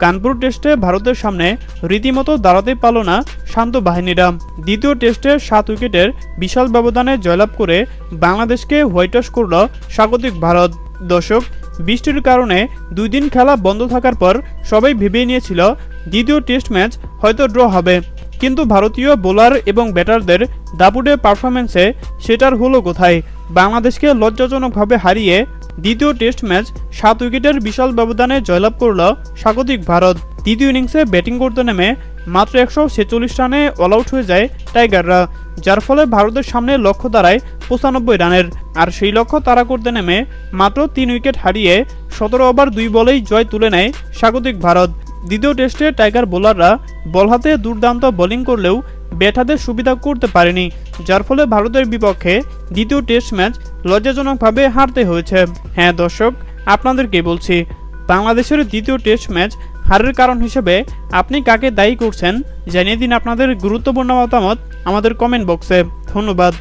কানপুর টেস্টে ভারতের সামনে রীতিমতো দাঁড়াতে পারল না শান্ত বাহিনীরা। দ্বিতীয় টেস্টে সাত উইকেটের বিশাল ব্যবধানে জয়লাভ করে বাংলাদেশকে হোয়াইটওয়াশ করল স্বাগতিক ভারত। দর্শক, বৃষ্টির কারণে দুই দিন খেলা বন্ধ থাকার পর সবাই ভেবে নিয়েছিল দ্বিতীয় টেস্ট ম্যাচ হয়তো ড্র হবে। কিন্তু ভারতীয় বোলার এবং ব্যাটারদের দাপুটে পারফরমেন্সে সেটার হলো কোথায়? বাংলাদেশকে লজ্জাজনকভাবে হারিয়ে দ্বিতীয় টেস্ট ম্যাচ সাত উইকেটের বিশাল ব্যবধানে জয়লাভ করল স্বাগতিক ভারত। দ্বিতীয় ইনিংসে ব্যাটিং করতে নেমে মাত্র একশো ছেচল্লিশ রানে অল আউট হয়ে যায় টাইগাররা, যার ফলে ভারতের সামনে লক্ষ্য দাঁড়ায় পঁচানব্বই রানের। আর সেই লক্ষ্য তারা করতে নেমে মাত্র তিন উইকেট হারিয়ে সতেরো ওভার দুই বলেই জয় তুলে নেয় স্বাগতিক ভারত। দ্বিতীয় টেস্টে টাইগার বোলাররা বল হাতে দুর্দান্ত বোলিং করলেও ব্যাট হাতে সুবিধা করতে পারেনি, যার ফলে ভারতের বিপক্ষে দ্বিতীয় টেস্ট ম্যাচ লজ্জাজনকভাবে হারতে হয়েছে। হ্যাঁ দর্শক, আপনাদেরকে বলছি, বাংলাদেশের দ্বিতীয় টেস্ট ম্যাচ হারের কারণ হিসেবে আপনি কাকে দায়ী করছেন জানিয়ে দিন আপনাদের গুরুত্বপূর্ণ মতামত আমাদের কমেন্ট বক্সে। ধন্যবাদ।